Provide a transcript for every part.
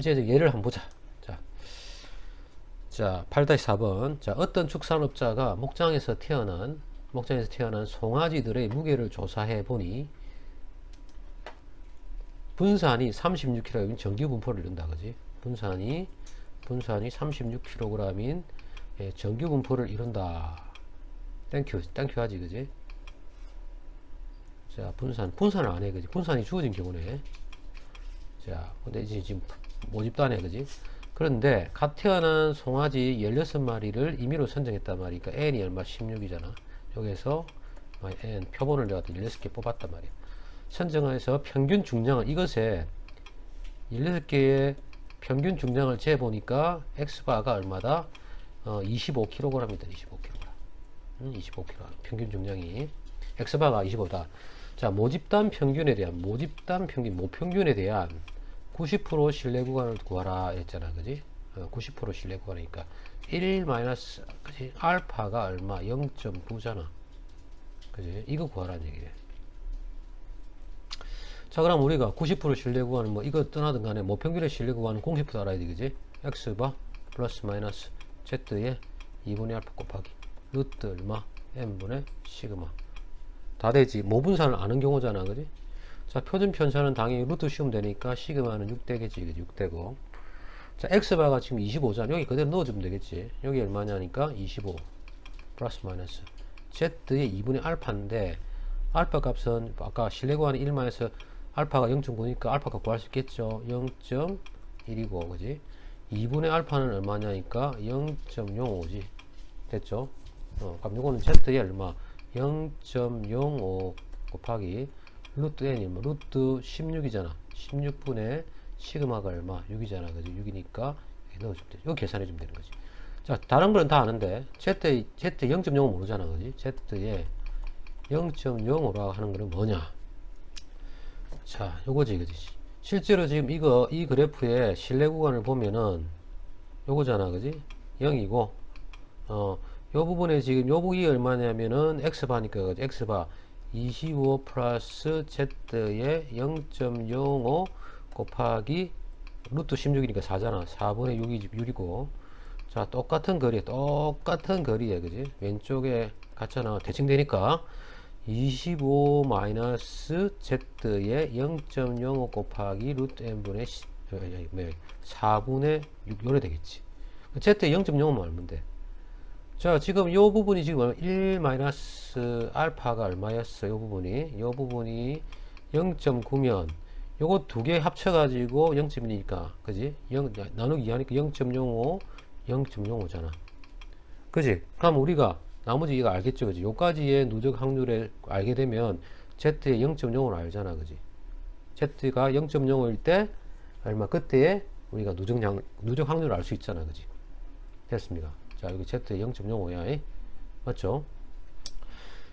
이제 예를 한번 보자. 자, 자 8-4번. 자, 어떤 축산업자가 목장에서 태어난 목장에서 태어난 송아지들의 무게를 조사해 보니 분산이 36kg인 정규 분포를 이룬다, 그지? 분산이 분산이 36kg인 예, 정규 분포를 이룬다. 땡큐, 땡큐 하지, 그지? 자, 분산, 분산을 안 해, 그지? 분산이 주어진 경우네. 자, 근데 이제 지금 해, 그지? 그런데 갓 태어난 송아지 16마리를 임의로 선정했단 말이니까 n이 얼마? 16이잖아. 여기서 n 표본을 내가 16개 뽑았단 말이야. 선정해서 평균 중량을 이것에 16개의 평균 중량을 재보니까 x바가 얼마다? 어, 25kg이다. 25kg. 음, 25kg. 평균 중량이 x바가 25다. 자, 모집단 평균에 대한 모집단 평균, 모평균에 대한 90% 신뢰 구간을 구하라 했잖아. 그지? 어, 90% 신뢰 구간이니까 1 마이너스? 알파가 얼마? 0.9잖아. 그지? 이거 구하라는 얘기예요. 자, 그럼 우리가 90% 신뢰 구간은 뭐 이거 떠나든 간에 모평균의 신뢰 구간은 공식부터 알아야 되겠지? x바 플러스 마이너스 z의 2분의 알파 곱하기 루트 얼마? n분의 시그마 다 되지. 모분산을 아는 경우잖아. 그지? 자, 표준 편차는 당연히 루트 씌우면 되니까 시그마는 6되겠지. 그지? 6되고. 자, x바가 지금 25잖아. 여기 그대로 넣어주면 되겠지. 여기 얼마냐니까 25 플러스 마이너스 z의 2분의 알파인데 알파 값은 아까 실내 구간이 1만에서 알파가 0.9니까 알파가 구할 수 있겠죠. 0.1이고 그지? 2분의 알파는 얼마냐니까 0.05지. 됐죠? 어, 그럼 요거는 z의 얼마? 0.05 곱하기 루트 n이 뭐 루트 16이잖아. 16분의 시그마가 얼마? 6이잖아. 그지? 6이니까 여기 넣어주면 돼. 이거 계산해 주면 되는 거지. 자, 다른 거는 다 아는데 z z 0.05 모르잖아. 그지? z에 0.05라고 하는 거는 뭐냐? 자, 요거지, 그지? 실제로 지금 이거 이 그래프의 신뢰 구간을 보면은 요거잖아. 그지? 0이고 어, 요 부분에 지금 요 부분이 얼마냐면은 x바니까 x바 25 플러스 z의 0.05 곱하기 루트 16이니까 4잖아. 4분의 6이 6이고. 자, 똑같은 거리, 똑같은 거리에, 그지? 왼쪽에 같잖아. 대칭 되니까 25 마이너스 z의 0.05 곱하기 루트 n분의 4분의 6 요래 되겠지. z의 0.05만 얼면 돼. 자, 지금 요 부분이 지금 1 마이너스 알파가 얼마였어? 요 부분이. 요 부분이 0.9면 요거 두 개 합쳐 가지고 0.2니까. 그지? 0, 나누기 2하니까 0.05, 0.05잖아. 그지? 그럼 우리가 나머지 이거 알겠죠? 그지? 요까지의 누적 확률을 알게 되면 Z의 0.05를 알잖아. 그지? Z가 0.05일 때 얼마 그때에 우리가 누적, 양, 누적 확률을 알 수 있잖아. 그지? 됐습니까? 자, 여기 Z 0.05야. 맞죠?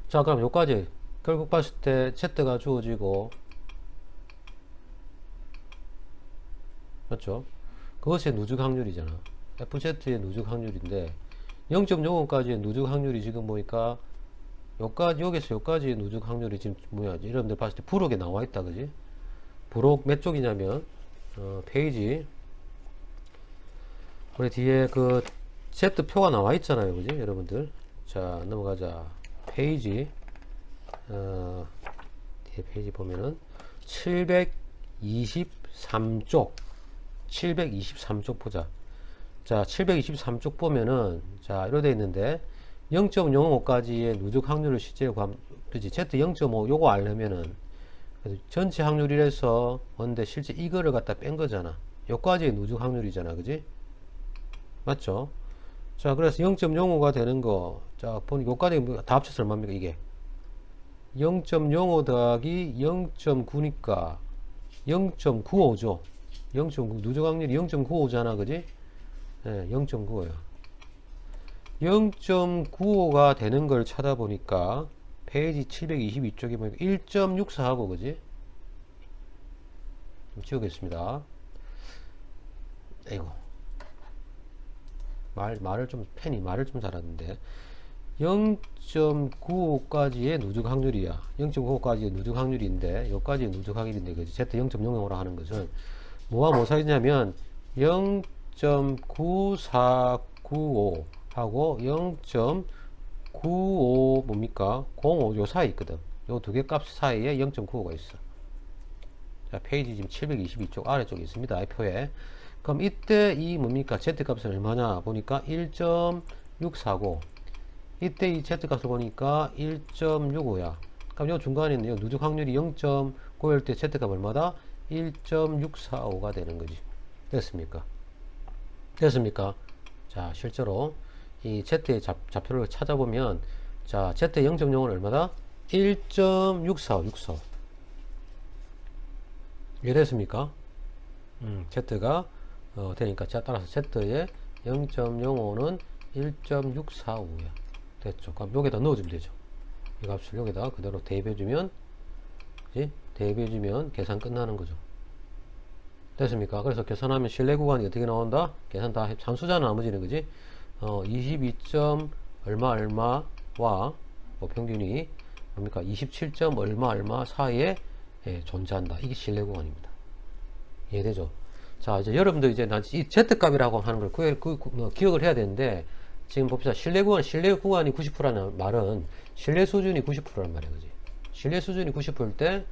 자, 그럼 요까지 결국 봤을 때 Z가 주어지고 맞죠? 그것의 누적 확률이잖아. FZ의 누적 확률인데 0.05까지의 누적 확률이 지금 보니까 여기까지 여기서 여기까지의 누적 확률이 지금 뭐야? 여러분들 봤을 때 부록에 나와 있다, 그지? 부록 몇 쪽이냐면 어, 페이지 우리 뒤에 그 Z 표가 나와 있잖아요, 그지? 여러분들. 자, 넘어가자. 페이지. 어, 뒤에 페이지 보면은 723쪽. 723쪽 보자. 자, 723쪽 보면은 자, 이렇게 돼 있는데 0.05까지의 누적 확률을 실제로 감, 그지? Z 0.5 요거 알려면은 전체 확률이라서 뭔데 실제 이거를 갖다 뺀 거잖아. 요까지의 누적 확률이잖아. 그지? 맞죠? 자, 그래서 0.05가 되는 거. 자, 보니 요까지 뭐다 합쳐서 얼마입니까, 이게? 0.05 더하기 0.9니까 0.95죠. 0.9, 누적 확률이 0.95잖아, 그지? 네, 0.95야. 0.95가 되는 걸 찾아보니까 페이지 722쪽에 보니까 1.64하고, 그지? 좀 지우겠습니다. 아이고. 말, 말을 좀, 펜이 말을 좀 잘하는데. 0.95까지의 누적 확률이야. 0.95까지의 누적 확률인데, 여기까지의 누적 확률인데, 그지? Z 0.05라 하는 것은, 뭐와 뭐 사이냐면, 0.9495 하고 0.95 뭡니까? 05 요 사이 있거든. 요 두 개 값 사이에 0.95가 있어. 자, 페이지 지금 722쪽 아래쪽에 있습니다. 표에. 그럼 이때 이 뭡니까? Z 값은 얼마냐? 보니까 1.649. 이때 이 Z 값을 보니까 1.65야. 그럼 요 중간에 있는 요 누적 확률이 0.9일 때 Z 값 얼마다? 1.645가 되는 거지. 됐습니까? 됐습니까? 자, 실제로 이 Z의 좌, 좌표를 찾아보면 자, Z의 0.0은 얼마다? 1.645, 645. 이해됐습니까? 음, Z가 어, 되니까 자 따라서 Z의 0.05는 1.645야. 됐죠? 그럼 여기다 넣어주면 되죠. 이 값을 여기다 그대로 대입해주면 그지? 대입해주면 계산 끝나는 거죠. 됐습니까? 그래서 계산하면 실내 구간이 어떻게 나온다? 계산 다 해- 산수잖아 나머지는 그지? 어, 22점 얼마 얼마와 뭐 평균이 뭡니까? 27점 얼마 얼마 사이에 예, 존재한다. 이게 실내 구간입니다. 이해되죠? 자, 이제 여러분들 이제 난이 Z값이라고 하는 걸 구해, 구, 구, 뭐 기억을 해야 되는데 지금 봅시다. 실내 구간, 실내 구간이 90%라는 말은 실내 수준이 90%란 말이야. 그지? 실내 수준이 90%일 때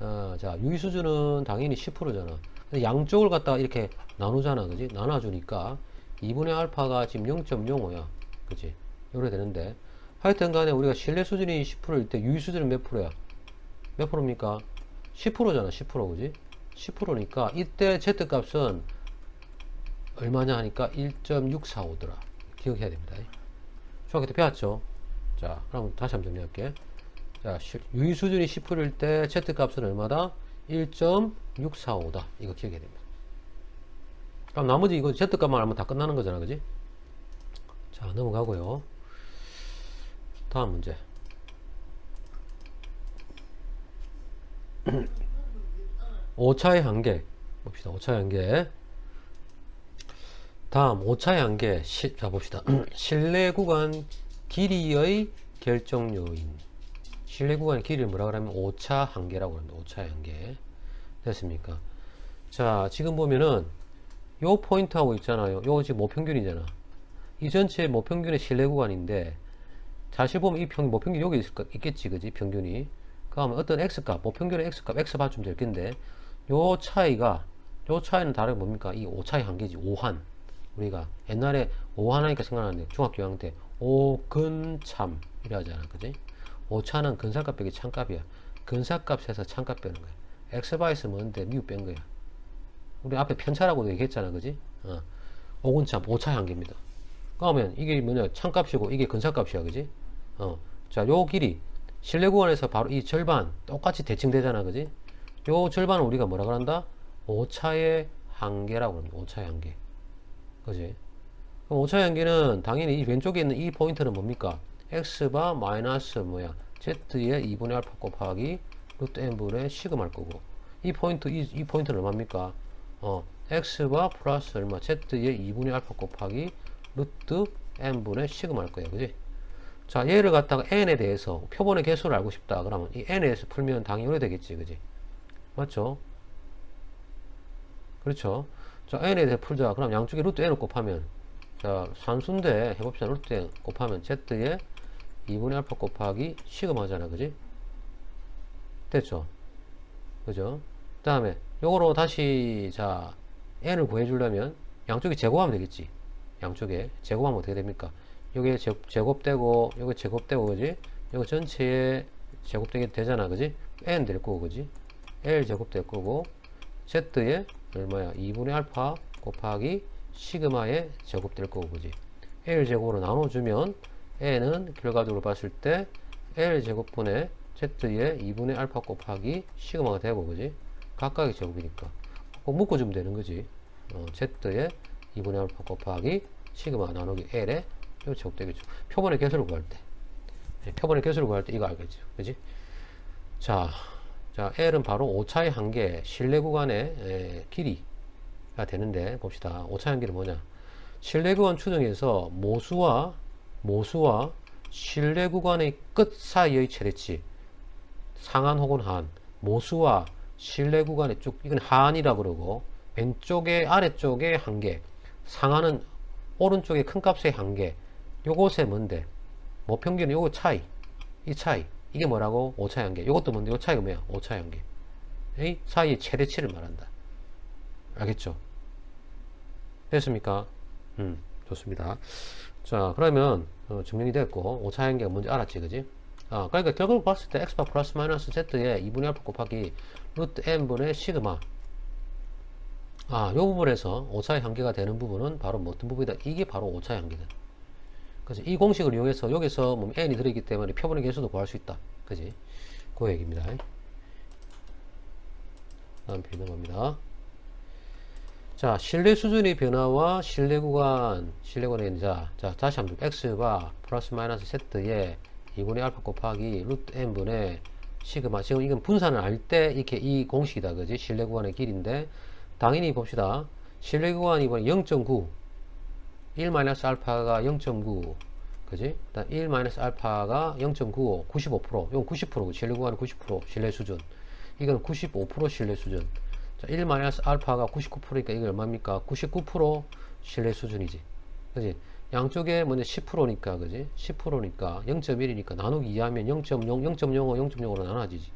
어, 자, 유의 수준은 당연히 10%잖아. 근데 양쪽을 갖다가 이렇게 나누잖아. 그지? 나눠주니까 2분의 알파가 지금 0.05야. 그지? 이래 되는데 하여튼 간에 우리가 실내 수준이 10%일 때 유의 수준은 몇 프로야? 몇 프로입니까? 10%잖아. 10% 그지? 10%니까 이때 Z 값은 얼마냐 하니까 1.645더라. 기억해야 됩니다. 중학교 때 배웠죠? 자, 그럼 다시 한번 정리할게. 자, 시- 유의 수준이 10%일 때 Z 값은 얼마다? 1.645다. 이거 기억해야 됩니다. 그럼 나머지 이거 Z 값만 알면 다 끝나는 거잖아. 그지? 자, 넘어가고요. 다음 문제. 오차의 한계 봅시다. 오차의 한계. 다음 오차의 한계. 시, 자 봅시다. 실내 구간 길이의 결정 요인. 실내 구간 길이를 뭐라 그러면 오차 한계라고 합니다. 오차의 한계. 됐습니까? 자, 지금 보면은 요 포인트하고 있잖아요. 요 지금 모평균이잖아. 이 전체 모평균의 실내 구간인데 사실 보면 이 평, 모평균 여기 있을 거, 있겠지, 그지? 평균이. 그러면 어떤 x값, 모평균의 x값, x 받으면 될 건데 요 차이가 요 차이는 다른 뭡니까? 이 오차의 한계지. 오한. 우리가 옛날에 오한 하니까 생각나는데 중학교 2학년 때 오근참 이래 하잖아. 그지? 오차는 근사값 빼기 참값이야. 근사값에서 참값 빼는 거야. 있으면 뭔데 미우 뺀 거야. 우리 앞에 편차라고도 얘기했잖아. 그지? 어. 오근참 오차의 한계입니다. 그러면 이게 뭐냐? 참값이고 이게 근사값이야. 그지? 어. 자, 요 길이 실내 구간에서 바로 이 절반 똑같이 대칭되잖아. 그지? 요 절반은 우리가 뭐라 그런다? 오차의 한계라고 합니다. 오차의 한계. 그지? 그럼 오차의 한계는 당연히 이 왼쪽에 있는 이 포인트는 뭡니까? x바 마이너스 뭐야? z의 2분의 알파 곱하기 루트 n분의 시그마일 거고 이 포인트 이, 이 포인트는 얼마입니까? 어, x바 플러스 얼마? z의 2분의 알파 곱하기 루트 n분의 시그마일 거예요. 그지? 자, 얘를 갖다가 n에 대해서 표본의 개수를 알고 싶다. 그러면 이 n에 대해서 풀면 당연히 이래 되겠지. 그지? 맞죠? 그렇죠? 자, n에 대해 풀자. 그럼 양쪽에 루트 n을 곱하면 자, 산수인데 해봅시다. 루트 n 곱하면 z의 2분의 알파 곱하기 시그마잖아. 그지? 됐죠? 그죠? 그 다음에 요거로 다시 자, n을 구해주려면 양쪽에 제곱하면 되겠지. 양쪽에 제곱하면 어떻게 됩니까? 요게 제, 제곱되고 요게 제곱되고 그지? 요거 전체에 제곱되게 되잖아. 그지? n 될 거고 그지? L 제곱 될 거고 z의 얼마야? 2분의 알파 곱하기 시그마의 제곱 될 거고 그지? l 제곱으로 나눠주면 n은 결과적으로 봤을 때 l 제곱분의 z의 2분의 알파 곱하기 시그마가 되고 그지? 각각의 제곱이니까 꼭 묶어주면 되는 거지. 어, z의 2분의 알파 곱하기 시그마 나누기 l의 요 제곱 되겠죠. 표본의 개수를 구할 때. 네, 표본의 개수를 구할 때 이거 알겠죠. 그지? 자, 자, L은 바로 오차의 한계, 실내 구간의 에, 길이가 되는데, 봅시다. 오차의 한계는 뭐냐? 실내 구간 추정에서 모수와, 모수와 실내 구간의 끝 사이의 최대치, 상한 혹은 한, 모수와 실내 구간의 쭉, 이건 한이라 그러고, 왼쪽에 아래쪽에 한 개, 상하는 오른쪽에 큰 값의 한 개. 요것에 뭔데? 뭐 평균은 요거 차이. 이 차이. 이게 뭐라고? 오차의 한계. 요것도 뭔데? 요 차이가 뭐야? 오차의 한계. 이 사이의 최대치를 말한다. 알겠죠? 됐습니까? 음, 좋습니다. 자, 그러면 어, 증명이 됐고 오차의 한계가 뭔지 알았지, 그지? 아, 그러니까 결국 봤을 때 x바 플러스 마이너스 z에 2분의 알파 곱하기 루트 n분의 시그마 아, 요 부분에서 오차의 한계가 되는 부분은 바로 뭐 어떤 부분이다? 이게 바로 오차의 한계다. 그래서 이 공식을 이용해서 여기서 뭐 n이 들어있기 때문에 표본의 개수도 구할 수 있다. 그지? 그 얘기입니다. 다음 넘어갑니다. 자, 신뢰 수준의 변화와 신뢰 구간, 신뢰 구간의 자, 자, 다시 한번 x가 플러스 마이너스 z에 2분의 알파 곱하기 루트 n분의 시그마. 지금 이건 분산을 알 때 이렇게 이 공식이다. 그지? 신뢰 구간의 길인데, 당연히 봅시다. 신뢰 구간이 이번에 0.9. 1 마이너스 알파가 0.9. 그지? 1 마이너스 알파가 0.95. 95%. 이건 90%고, 신뢰 구간은 90% 신뢰 수준. 이건 95% 신뢰 수준. 자, 1 마이너스 알파가 99%니까 이게 얼마입니까? 99% 신뢰 수준이지. 그지? 양쪽에 뭐냐 10%니까 그지? 10%니까 0.1이니까 나누기 2하면 0.0, 0.05, 0.05로 나눠지지.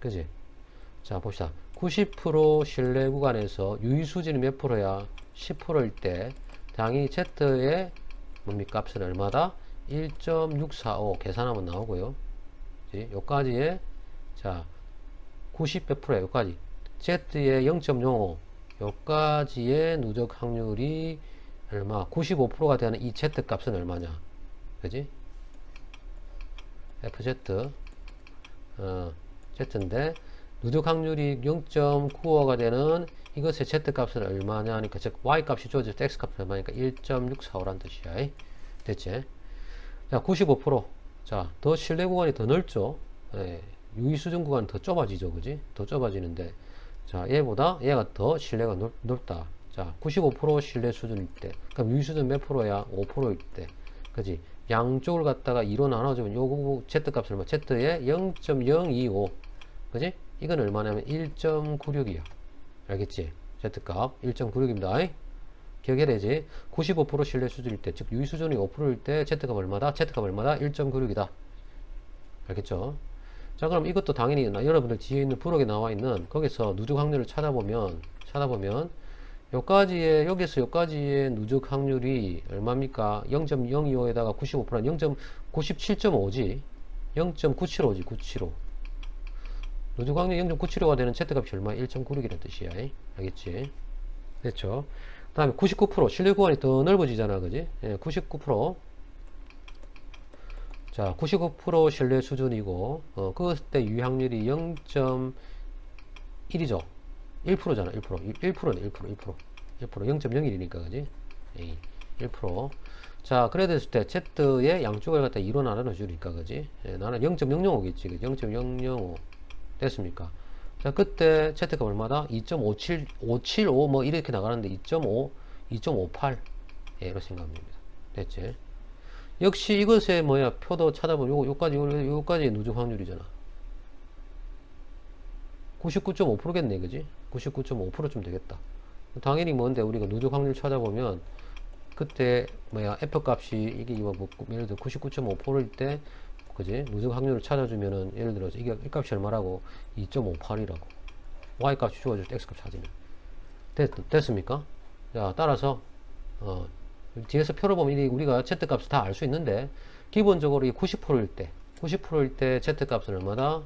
그지? 자 봅시다. 90% 신뢰 구간에서 유의 수준이 몇 프로야? 10%일 때 당연히 Z의 뭡니까? 값은 얼마다? 1.645 계산하면 나오고요. 그지? 요까지에 자90몇 프로야? 요까지. Z의 0.05 요까지의 누적 확률이 얼마? 95%가 되는 이 Z 값은 얼마냐? 그지? FZ 어, Z인데 누적 확률이 0.95가 되는 이것의 Z 값은 얼마냐 하니까 즉 Y 값이 주어질 때 X 값은 얼마니까 1.645란 뜻이야. 됐지? 자, 95%. 자, 더 신뢰 구간이 더 넓죠? 예, 유의 수준 구간이 더 좁아지죠. 그지? 더 좁아지는데 자, 얘보다 얘가 더 신뢰가 넓, 넓다. 자, 95% 신뢰 수준일 때. 그럼 유의 수준 몇 프로야? 5%일 때. 그지? 양쪽을 갖다가 2로 나눠주면 요거 Z 값을 얼마? Z에 0.025. 그지? 이건 얼마냐면 1.96이야. 알겠지? Z값 1.96입니다. 기억해야 되지? 95% 신뢰 수준일 때, 즉 유의 수준이 5%일 때 Z값 얼마다? Z값 얼마다? 1.96이다. 알겠죠? 자 그럼 이것도 당연히 여러분들 뒤에 있는 부록에 나와 있는 거기서 누적 확률을 찾아보면 찾아보면 여기까지의 여기서 여기까지의 누적 확률이 얼마입니까? 0.025에다가 95%는 0.97.5지 0.975지 975 누적 확률 0.975가 되는 Z값이 얼마? 1.96이라는 뜻이야 알겠지? 됐죠? 그 다음에 99% 신뢰 구간이 더 넓어지잖아 그지? 예, 99% 자, 99% 신뢰 수준이고, 어, 그때 유효확률이 0.1이죠. 1%잖아, 1%. 1%네, 1%, 1%. 1%, 0.01이니까, 그지? 에이, 1%. 자, 그래 됐을 때, Z의 양쪽을 갖다 2로 나눠 주니까, 그지? 예, 나는 0.005겠지, 0.005. 됐습니까? 자, 그때 Z가 얼마다? 2.57, 575, 뭐, 이렇게 나가는데, 2.5, 2.58. 예, 이렇게 생각합니다. 됐지? 역시 이것의 뭐야 표도 찾아보면 요거 요까지 요까지 누적 확률이잖아 99.5%겠네 그지 99.5%좀 되겠다 당연히 뭔데 우리가 누적 확률 찾아보면 그때 뭐야 f 값이 이게 이거 뭐 예를 들어 99.5%일 때 그지 누적 확률을 찾아주면은 예를 들어서 이게 이 값이 얼마라고 2.58이라고 y 값이 주어질 때 x 값 찾으면 됐, 됐습니까 자 따라서 어 뒤에서 표를 보면 우리가 Z값을 다 알 수 있는데 기본적으로 이 90%일 때 90%일 때 Z값은 얼마다?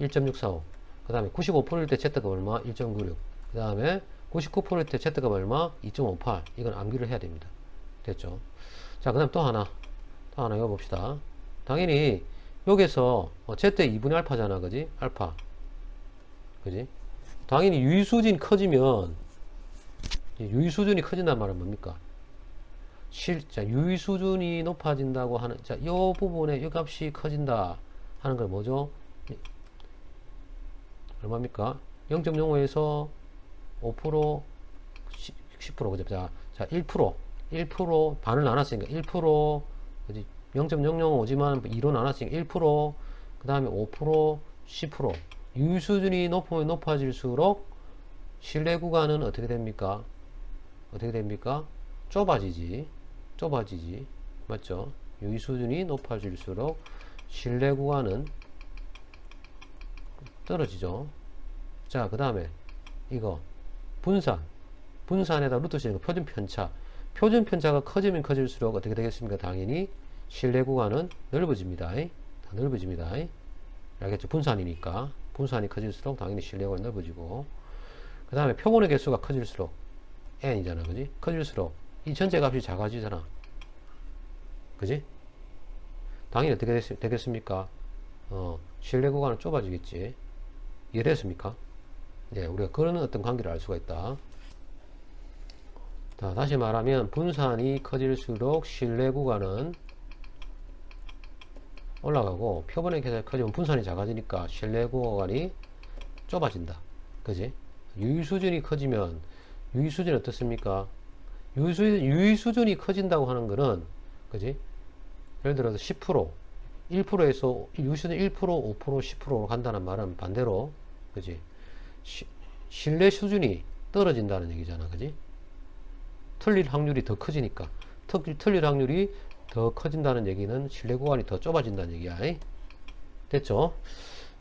1.645. 그 다음에 95%일 때 Z값 얼마? 1.96. 그 다음에 99%일 때 Z값 얼마? 2.58. 이건 암기를 해야 됩니다. 됐죠? 자, 그 다음 또 하나. 또 하나 읽어봅시다. 당연히 여기서 어, Z 2분의 알파잖아. 그지? 알파. 그지? 당연히 유의수준이 커지면 유의수준이 커진단 말은 뭡니까? 실자 유의 수준이 높아진다고 하는 자, 이 부분에 이 값이 커진다 하는 걸 뭐죠? 얼마입니까? 0.05에서 5% 10, 10% 그죠? 자, 자, 1% 1% 반을 나눴으니까 1% 그지? 0.005지만 2로 나눴으니까 1%그 다음에 5% 10% 유의 수준이 높으면 높아질수록 신뢰 구간은 어떻게 됩니까? 어떻게 됩니까? 좁아지지. 좁아지지. 맞죠? 유의 수준이 높아질수록 신뢰 구간은 떨어지죠. 자, 그 다음에 이거 분산. 분산에다 루트 거 표준 편차. 표준 편차가 커지면 커질수록 어떻게 되겠습니까? 당연히 신뢰 구간은 넓어집니다. 다 넓어집니다. 알겠죠? 분산이니까. 분산이 커질수록 당연히 신뢰 구간이 넓어지고. 그 다음에 표본의 개수가 커질수록 n이잖아. 그지? 커질수록 이 전체 값이 작아지잖아. 그지? 당연히 어떻게 됐, 되겠 습니까? 어, 신뢰 구간은 좁아지겠지. 이해됐습니까? 네, 우리가 그런 어떤 관계를 알 수가 있다. 자, 다시 말하면 분산이 커질수록 신뢰 구간은 올라가고 표본의 개수가 커지면 분산이 작아지니까 신뢰 구간이 좁아진다. 그지? 유의 수준이 커지면 유의 수준이 어떻습니까? 유의, 수, 유의 수준이 커진다고 하는 거는 그지? 예를 들어서 10% 1%에서 유의 수준 1% 5% 10%로 간다는 말은 반대로 그지? 시, 신뢰 수준이 떨어진다는 얘기잖아. 그지? 틀릴 확률이 더 커지니까 틀, 틀릴 확률이 더 커진다는 얘기는 신뢰 구간이 더 좁아진다는 얘기야. 됐죠?